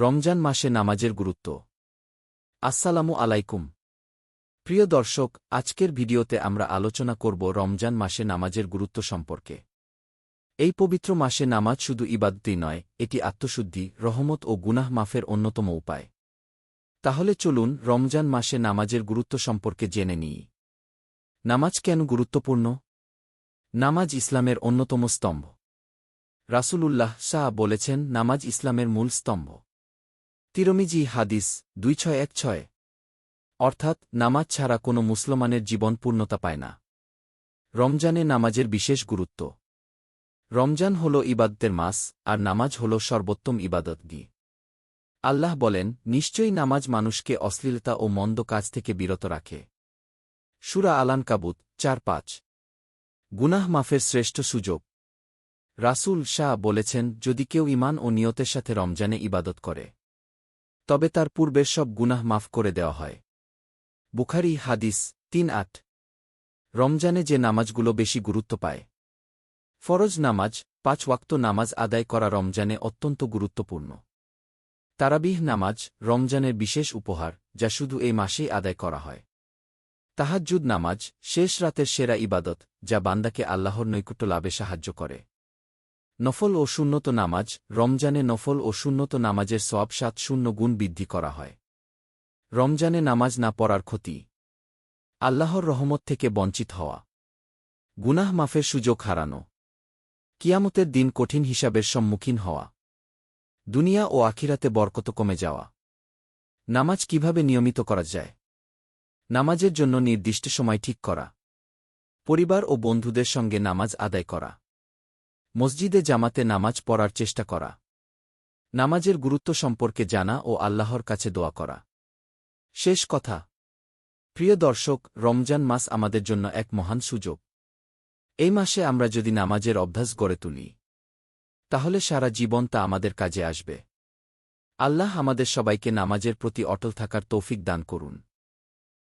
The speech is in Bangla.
রমজান মাসে নামাজের গুরুত্ব। আসসালামু আলাইকুম। প্রিয় দর্শক, আজকের ভিডিওতে আমরা আলোচনা করব রমজান মাসে নামাজের গুরুত্ব সম্পর্কে। এই পবিত্র মাসে নামাজ শুধু ইবাদতই নয়, এটি আত্মশুদ্ধি, রহমত ও গুনাহ মাফের অন্যতম উপায়। তাহলে চলুন রমজান মাসে নামাজের গুরুত্ব সম্পর্কে জেনে নিই। নামাজ কেন গুরুত্বপূর্ণ? নামাজ ইসলামের অন্যতম স্তম্ভ। রাসূলুল্লাহ শাহ বলেছেন, নামাজ ইসলামের মূল স্তম্ভ। তিরমিজি হাদিস দুই ছয় এক ছয়। অর্থাৎ, নামাজ ছাড়া কোনো মুসলমানের জীবন পূর্ণতা পায় না। রমজানে নামাজের বিশেষ গুরুত্ব। রমজান হল ইবাদতের মাস, আর নামাজ হল সর্বোত্তম ইবাদতগি আল্লাহ বলেন, নিশ্চয়ই নামাজ মানুষকে অশ্লীলতা ও মন্দ কাজ থেকে বিরত রাখে। সুরা আলান কাবুত চার পাঁচ। গুনাহ মাফের শ্রেষ্ঠ সুযোগ। রাসূল শাহ বলেছেন, যদি কেউ ইমান ও নিয়তের সাথে রমজানে ইবাদত করে তবে তার পূর্বের সব গুনাহ মাফ করে দেওয়া হয়। বুখারি হাদিস তিন আট। রমজানে যে নামাজগুলো বেশি গুরুত্ব পায়। ফরজ নামাজ, পাঁচ ওয়াক্ত নামাজ আদায় করা রমজানে অত্যন্ত গুরুত্বপূর্ণ। তারাবিহ নামাজ, রমজানের বিশেষ উপহার, যা শুধু এই মাসেই আদায় করা হয়। তাহাজ্জুদ নামাজ, শেষ রাতের সেরা ইবাদত, যা বান্দাকে আল্লাহর নৈকুট্য লাভে সাহায্য করে। নফল ও শূন্যত নামাজ, রমজানে নফল ও শূন্যত নামাজের সব সাত শূন্য গুণ বৃদ্ধি করা হয়। রমজানে নামাজ না পড়ার ক্ষতি। আল্লাহর রহমত থেকে বঞ্চিত হওয়া। গুনাহ মাফের সুযোগ হারানো। কিয়ামতের দিন কঠিন হিসাবের সম্মুখীন হওয়া। দুনিয়া ও আখিরাতে বরকত কমে যাওয়া। নামাজ কীভাবে নিয়মিত করা যায়? নামাজের জন্য নির্দিষ্ট সময় ঠিক করা। পরিবার ও বন্ধুদের সঙ্গে নামাজ আদায় করা। মসজিদে জামাতে নামাজ পড়ার চেষ্টা করা। নামাজের গুরুত্ব সম্পর্কে জানা ও আল্লাহর কাছে দোয়া করা। শেষ কথা। প্রিয় দর্শক, রমজান মাস আমাদের জন্য এক মহান সুযোগ। এই মাসে আমরা যদি নামাজের অভ্যাস গড়ে তুলি, তাহলে সারা জীবন তা আমাদের কাজে আসবে। আল্লাহ আমাদের সবাইকে নামাজের প্রতি অটল থাকার তৌফিক দান করুন।